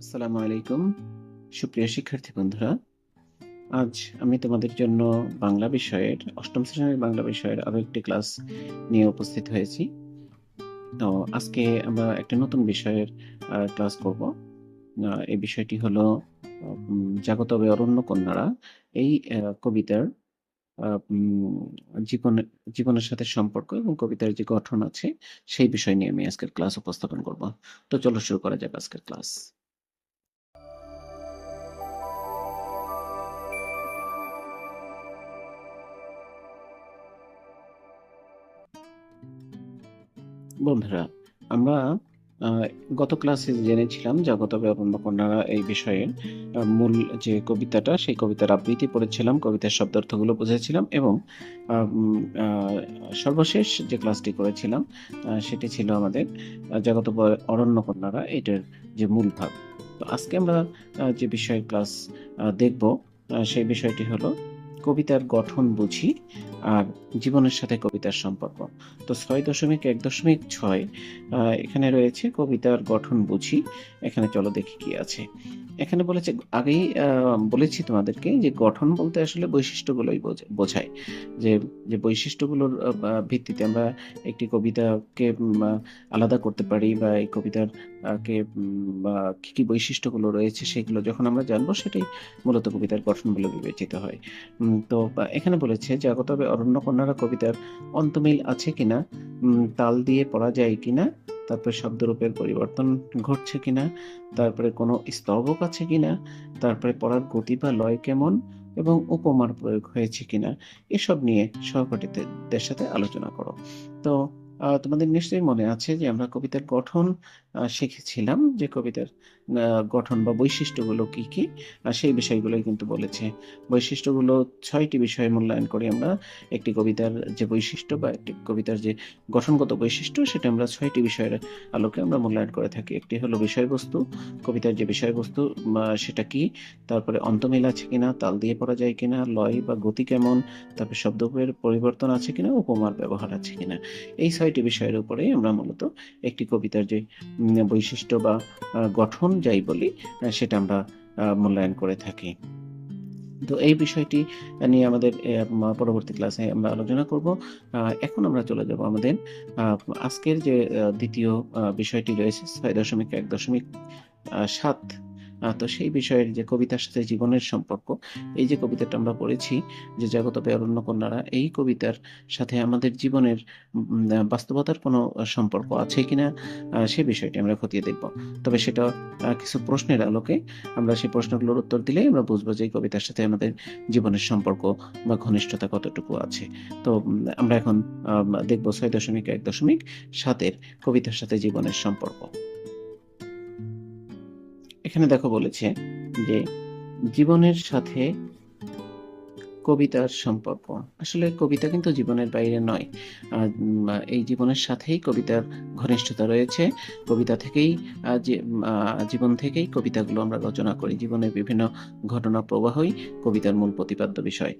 আসসালামু আলাইকুম। সুপ্রিয় শিক্ষার্থী বন্ধুরা, আজ আমি তোমাদের জন্য বাংলা বিষয়ের, অষ্টম শ্রেণির বাংলা বিষয়ের আরও একটি ক্লাস নিয়ে উপস্থিত হয়েছি। তো আজকে আমরা একটা নতুন বিষয়ের ক্লাস করব। এই বিষয়টি হলো জাগতবে অরণ্য কন্যারা, এই কবিতার আহ, উম, জীবন জীবনের সাথে সম্পর্ক এবং কবিতার যে গঠন আছে সেই বিষয় নিয়ে আমি আজকের ক্লাস উপস্থাপন করব। তো চলো শুরু করা যাক আজকের ক্লাস বন্ধুরা আমরা গত ক্লাসে জেনেছিলাম জগতবে অরণ্য কন্যারা এই বিষয়ের আহ, মূল যে কবিতাটা সেই কবিতার আবৃত্তি পড়েছিলাম কবিতার শব্দার্থগুলো বুঝেছিলাম এবং সর্বশেষ যে ক্লাসটি করেছিলাম সেটি ছিল আমাদের আহ, জগতবে অরণ্য কন্যারা এটার যে মূল ভাগ। তো আজকে আমরা যে বিষয়ের ক্লাস দেখব সেই বিষয়টি হলো কবিতার গঠন বুঝি আর জীবনের সাথে কবিতার সম্পর্ক। তো ছয় দশমিক এক দশমিক ছয় এখানে রয়েছে কবিতার গঠন বুঝি। এখানে চলো দেখি কি আছে। এখানে বলেছে, আগেই বলেছি তোমাদেরকে যে গঠন বলতে আসলে বৈশিষ্ট্যগুলোই বোঝা- বোঝায়। যে যে বৈশিষ্ট্যগুলোর ভিত্তিতে আমরা একটি কবিতাকে আলাদা করতে পারি বা এই কবিতার কে কি কি বৈশিষ্ট্যগুলো রয়েছে সেগুলো যখন আমরা জানব সেটাই মূলত কবিতার গঠন বলে বিবেচিত হয়। তো এখানে বলেছে জাগতবে অরণ্য কন্যারা কবিতার অন্তমিল আছে কিনা? তাল দিয়ে পড়া যায় কিনা? তারপরে শব্দরূপের পরিবর্তন ঘটছে কিনা? তারপরে কোনো স্তবক আছে কিনা? তারপরে পড়ার গতি বা লয় কেমন? এবং উপমার প্রয়োগ হয়েছে কিনা? এসব নিয়ে সহপাঠীদের সাথে আলোচনা করো। তো তোমাদের নিশ্চয়ই মনে আছে যে আমরা কবিতার গঠন শিখেছিলাম যে কবিতার গঠন বা বৈশিষ্ট্যগুলো কি কি সেই বিষয়গুলোই কিন্তু বলেছে। বৈশিষ্ট্যগুলো ছয়টি বিষয়ে মূল্যায়ন করে আমরা। একটি কবিতার যে বৈশিষ্ট্য বা একটি কবিতার যে গঠনগত বৈশিষ্ট্য, সেটা আমরা ছয়টি বিষয়ের আলোকে আমরা মূল্যায়ন করে থাকি। একটি হলো বিষয়বস্তু, কবিতার যে বিষয়বস্তু সেটা কি? তারপরে অন্তমিল আছে কিনা, তাল দিয়ে পড়া যায় কিনা, লয় বা গতি কেমন, তারপরে শব্দের পরিবর্তন আছে কিনা, উপমার ব্যবহার আছে কিনা। এই ছয়টি বিষয়ের উপরেই আমরা মূলত একটি কবিতার যে বৈশিষ্ট্য বা গঠন যাই বলি সেটা আমরা মূল্যায়ন করে থাকি। তো এই বিষয়টি নিয়ে আমাদের পরবর্তী ক্লাসে আমরা আলোচনা করব। এখন আমরা চলে যাব আমাদের আজকের যে দ্বিতীয় বিষয়টি রয়েছে, ছয় দশমিক এক দশমিক সাত তো সেই বিষয়ের যে কবিতার সাথে জীবনের সম্পর্ক, এই যে কবিতাটা আমরা পড়েছি যে জগত অরণ্য কন্যারা, এই কবিতার সাথে আমাদের জীবনের বাস্তবতার কোনো সম্পর্ক আছে কিনা সেই বিষয়টি আমরা খতিয়ে দেখব। তবে সেটা কিছু প্রশ্নের আলোকে আমরা সেই প্রশ্নগুলোর উত্তর দিলেই আমরা বুঝব যে কবিতার সাথে আমাদের জীবনের সম্পর্ক বা ঘনিষ্ঠতা কতটুকু আছে। তো আমরা এখন দেখব ছয় দশমিক এক দশমিক সাতের কবিতার সাথে জীবনের সম্পর্ক। এখানে দেখো বলেছে যে জীবনের সাথে কবিতার সম্পর্ক। আসলে কবিতা কিন্তু জীবনের বাইরে নয়। এই জীবনের সাথেই কবিতার ঘনিষ্ঠতা রয়েছে। কবিতা থেকেই জীবন থেকেই কবিতাগুলো আমরা রচনা করি। জীবনের বিভিন্ন ঘটনা প্রবাহই কবিতার মূল প্রতিপাদ্য বিষয়।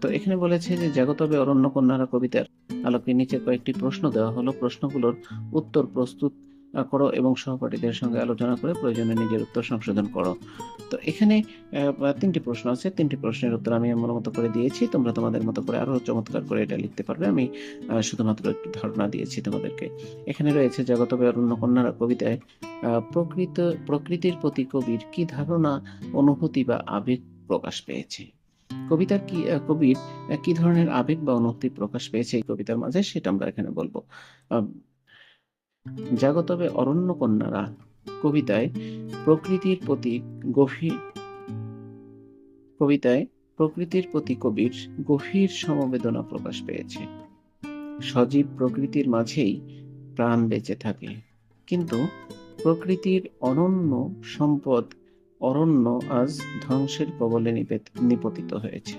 তো এখানে বলেছে যে, জাগতবে অরণ্য কন্যারা কবিতার আলোকে নিচে কয়েকটি প্রশ্ন দেওয়া হলো। প্রশ্নগুলোর উত্তর প্রস্তুত করো এবং সহপাঠীদের সঙ্গে আলোচনা করে প্রয়োজনে নিজের উত্তর সংশোধন করো। তো এখানে তিনটি প্রশ্ন আছে। তিনটি প্রশ্নের উত্তর আমি আমার মতো করে দিয়েছি। তোমরা তোমাদের মতো করে আরও চমৎকার করে এটা লিখতে পারবে। আমি শুধুমাত্র একটু ধারণা দিয়েছি তোমাদেরকে। এখানে রয়েছে জগতবে অরণ্য কন্যারা কবিতায় প্রকৃত, প্রকৃতির প্রতি কবির কি ধারণা, অনুভূতি বা আবেগ প্রকাশ পেয়েছে? কবিতার কি কবির কি ধরনের আবেগ বা অনুভূতি প্রকাশ পেয়েছে এই কবিতার মাঝে? সেটা আমরা এখানে বলব। জাগতবে অরণ্য কন্যারা কবিতায় প্রকৃতির প্রতি গভীর কবিতায় প্রকৃতির প্রতি কবির গভীর সমবেদনা প্রকাশ পেয়েছে। সজীব প্রকৃতির মাঝেই প্রাণ বেঁচে থাকে। কিন্তু প্রকৃতির অনন্য সম্পদ অরণ্য আজ ধ্বংসের কবলে নিপে- নিপতিত হয়েছে।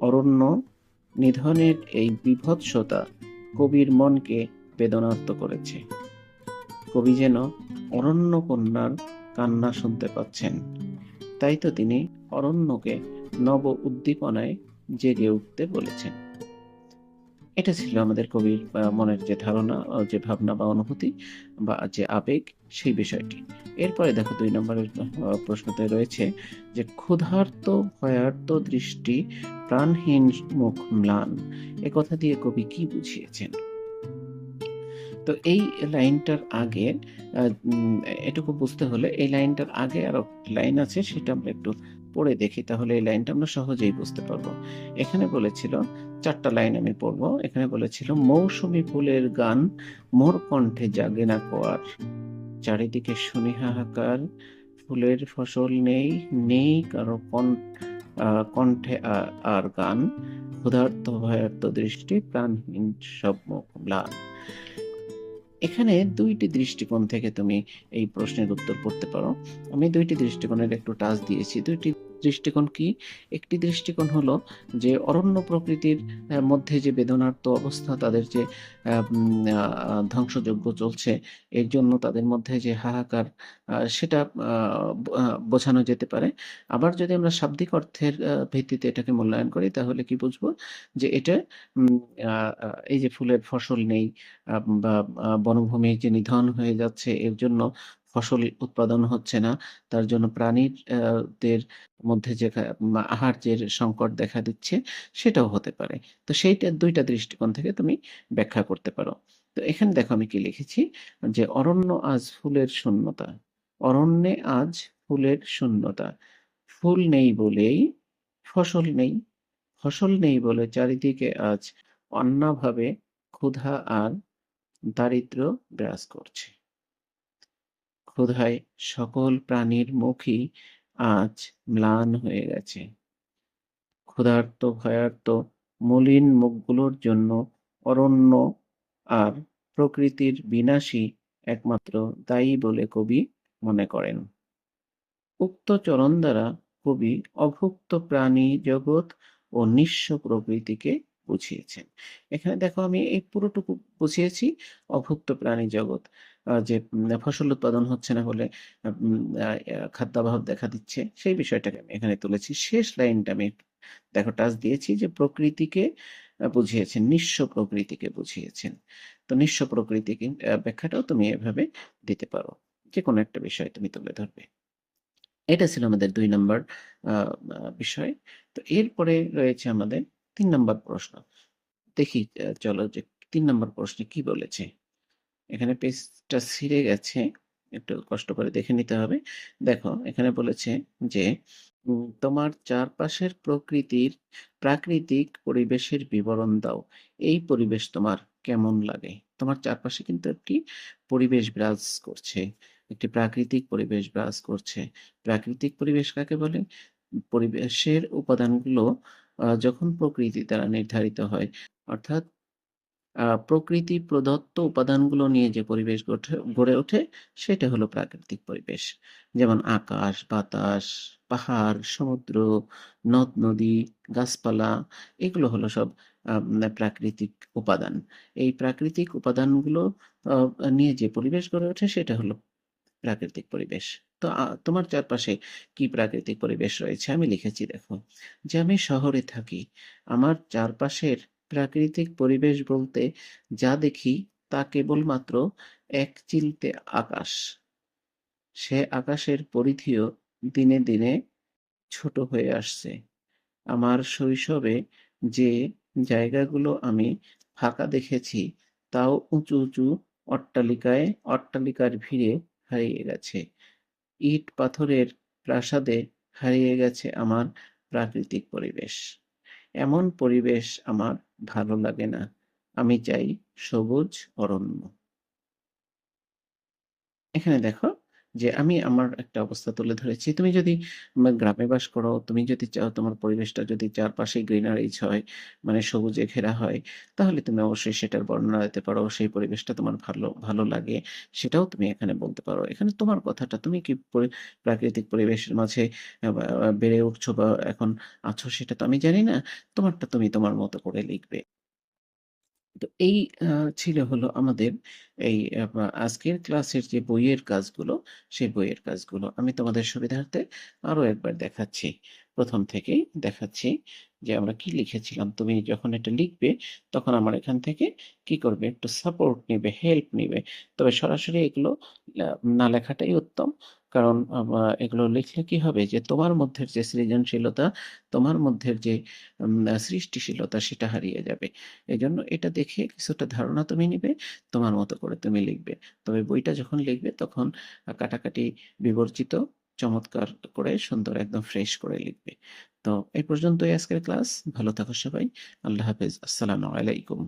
অরণ্য নিধনের এই বিভৎসতা কবির মনকে বেদনার্ত করেছে কবি যেন অরণ্য কন্যার কান্না শুনতে পাচ্ছেন তাই তো তিনি অরণ্যকে নব উদ্দীপনায় জেগে উঠতে বলেছেন এটা ছিল আমাদের কবির মনের যে ধারণা, যে ভাবনা বা অনুভূতি বা যে আবেগ সেই বিষয়টি। এরপরে দেখো দুই নম্বরের প্রশ্নতে রয়েছে যে ক্ষুধার্ত ভয়ার্ত দৃষ্টি প্রাণহীন মুখ ম্লান। কথা দিয়ে কবি কি বুঝিয়েছেন? তো এই লাইনটার আগে এটুকু বুঝতে হলে এই লাইনটার আগে আরও লাইন আছে সেটা আমরা একটু পড়ে দেখি তাহলে এই লাইনটা আমরা সহজেই বুঝতে পারব। এখানে বলেছিল চারটা লাইন আমি পড়ব। এখানে বলেছিল মৌসুমী ফুলের গান মোর কণ্ঠে জাগে না কো আর। চারিদিকে শুনি হাহাকার, ফুলের ফসল নেই, নেই কারও কণ্ঠে আর গান। ক্ষুধার্ত ভয়ার্ত দৃষ্টি প্রাণহীন সব মুখ ম্লান। এখানে দুইটি দৃষ্টিকোণ থেকে তুমি এই প্রশ্নের উত্তর করতে পারো। আমি দুইটি দৃষ্টিকোণের একটু টাচ দিয়েছি। ২ টি দৃষ্টিকোণ কি? একটি দৃষ্টিকোণ হলো যে অরণ্য প্রকৃতির মধ্যে যে বেদনার্ত অবস্থা, তাদের যে ধ্বংসযজ্ঞ চলছে, এর জন্য তাদের মধ্যে যে হাহাকার সেটা বোঝানো যেতে পারে। আবার যদি আমরা শাব্দিক অর্থের ভিত্তিতে এটাকে মূল্যায়ন করি, তাহলে কি বুঝব? যে এটা এই যে ফুলের ফসল নেই বা বনভূমি যে নিধন হয়ে যাচ্ছে, এর জন্য ফসল উৎপাদন হচ্ছে না। তার জন্য প্রাণীর আ দের মধ্যে যে আহার্যের সংকট দেখা দিচ্ছে, সেটাও হতে পারে। তো সেইটা, দুইটা দৃষ্টিকোণ থেকে তুমি ব্যাখ্যা করতে পারো। তো এখানে দেখো আমি কি লিখেছি যে অরণ্য আজ ফুলের শূন্যতা। অরণ্যে আজ ফুলের শূন্যতা। ফুল নেই বলেই ফসল নেই। ফসল নেই বলে চারিদিকে আজ অন্যভাবে ক্ষুধা আর দারিদ্র বিরাজ করছে। ক্ষুধায় সকল প্রাণীর মুখই আজ ম্লান হয়ে গেছে। ক্ষুধার্ত, ভয়ার্ত, মলিন মুখগুলোর জন্য অরণ্য আর প্রকৃতির বিনাশই একমাত্র দায়ী বলে কবি মনে করেন। উক্ত চরণ দ্বারা কবি অভুক্ত প্রাণী জগৎ ও নিঃস্ব প্রকৃতিকে বুঝিয়েছেন। এখানে দেখো আমি এই পুরোটুকু বুঝিয়েছি, অভুক্ত প্রাণী জগৎ। যে ফসল উৎপাদন হচ্ছে না বলে খাদ্যাভাব দেখা দিচ্ছে সেই বিষয়টাকে আমি এখানে তুলেছি। শেষ লাইনটা আমি দেখো টাচ দিয়েছি যে প্রকৃতিকে বুঝিয়েছেন, নিঃস্ব প্রকৃতিকে বুঝিয়েছেন। তো নিঃস্ব প্রকৃতিকে ব্যাখ্যাটাও তুমি এভাবে দিতে পারো। যেকোনো একটা বিষয় তুমি তুলে ধরবে। এটা ছিল আমাদের দুই নাম্বার বিষয়। তো এরপরে রয়েছে আমাদের তিন নাম্বার প্রশ্ন। দেখি চলো যে তিন নাম্বার প্রশ্নে কি বলেছে? এখানে পেজটা ছিঁড়ে গেছে। একটু কষ্ট করে দেখে নিতে হবে। দেখো, এখানে বলেছে যে তোমার চারপাশের প্রকৃতির প্রাকৃতিক পরিবেশের বিবরণ দাও। এই পরিবেশ তোমার কেমন লাগে? তোমার চারপাশে কিন্তু একটি পরিবেশ বিরাজ করছে। একটি প্রাকৃতিক পরিবেশ বিরাজ করছে। প্রাকৃতিক পরিবেশ কাকে বলে? পরিবেশের উপাদানগুলো যখন প্রকৃতি দ্বারা নির্ধারিত হয়, অর্থাৎ প্রকৃতি প্রদত্ত উপাদানগুলো নিয়ে যে পরিবেশ গড়ে ওঠে সেটা হলো প্রাকৃতিক পরিবেশ। যেমন আকাশ, বাতাস, পাহাড়, সমুদ্র, নদ-নদী, গাছপালা এগুলো হলো সব প্রাকৃতিক উপাদান। এই প্রাকৃতিক উপাদানগুলো নিয়ে যে পরিবেশ গড়ে ওঠে সেটা হলো প্রাকৃতিক পরিবেশ। তো তোমার চারপাশে কি প্রাকৃতিক পরিবেশ রয়েছে? আমি লিখেছি দেখো। যে আমি শহরে থাকি। আমার চারপাশের প্রাকৃতিক পরিবেশ বলতে যা দেখি তা কেবলমাত্র এক চিলতে আকাশ। সে আকাশের পরিধিও দিনে, দিনে ছোট হয়ে আসছে। আমার শৈশবে যে জায়গাগুলো আমি ফাঁকা দেখেছি তাও উঁচু, উঁচু অট্টালিকায় অট্টালিকার ভিড়ে হারিয়ে গেছে। ইট পাথরের প্রাসাদে হারিয়ে গেছে আমার প্রাকৃতিক পরিবেশ। এমন পরিবেশ আমার ভালো লাগে না। আমি চাই সবুজ অরণ্য। এখানে দেখো যে আমি আমার একটা অবস্থা তুলে ধরেছি। তুমি যদি গ্রামে বাস করো, তুমি যদি চাও তোমার পরিবেশটা যদি চারপাশে গ্রিনারিজ হয়, মানে সবুজে ঘেরা হয়, তাহলে তুমি অবশ্যই সেটার বর্ণনা দিতে পারো। সেই পরিবেশটা তোমার ভালো ভালো লাগে, সেটাও তুমি এখানে বলতে পারো। এখানে তোমার কথাটা তুমি কি প্রাকৃতিক পরিবেশের মাঝে বেড়ে উঠছো বা এখন আছো সেটা তো আমি জানি না। তোমারটা তুমি তোমার মতো করে লিখবে। তো এই ছিল হলো আমাদের এই আজকের ক্লাসের যে বইয়ের কাজগুলো, সেই বইয়ের কাজগুলো। আমি তোমাদের সুবিধার্থে আরও একবার দেখাচ্ছি। প্রথম থেকেই দেখাচ্ছি যে আমরা কি লিখেছিলাম তুমি যখন এটা লিখবে তখন আমার এখান থেকে কি করবে একটু সাপোর্ট নিবে হেল্প নিবে তবে সরাসরি এগুলো না লেখাটাই উত্তম কারণ এগুলো লিখলে কি হবে যে তোমার মধ্যে যে সৃজনশীলতা, তোমার মধ্যে যে সৃষ্টিশীলতা সেটা হারিয়ে যাবে। এই জন্য এটা দেখে কিছুটা ধারণা তুমি নিবে, তোমার মতো করে তুমি লিখবে। তবে বইটা যখন লিখবে তখন কাটাকাটি বিবর্জিত, চমৎকার করে, সুন্দর একদম ফ্রেশ করে লিখবে। তো এই পর্যন্তই আজকের ক্লাস। ভালো থাকো সবাই। আল্লাহ হাফেজ। আসসালামু আলাইকুম।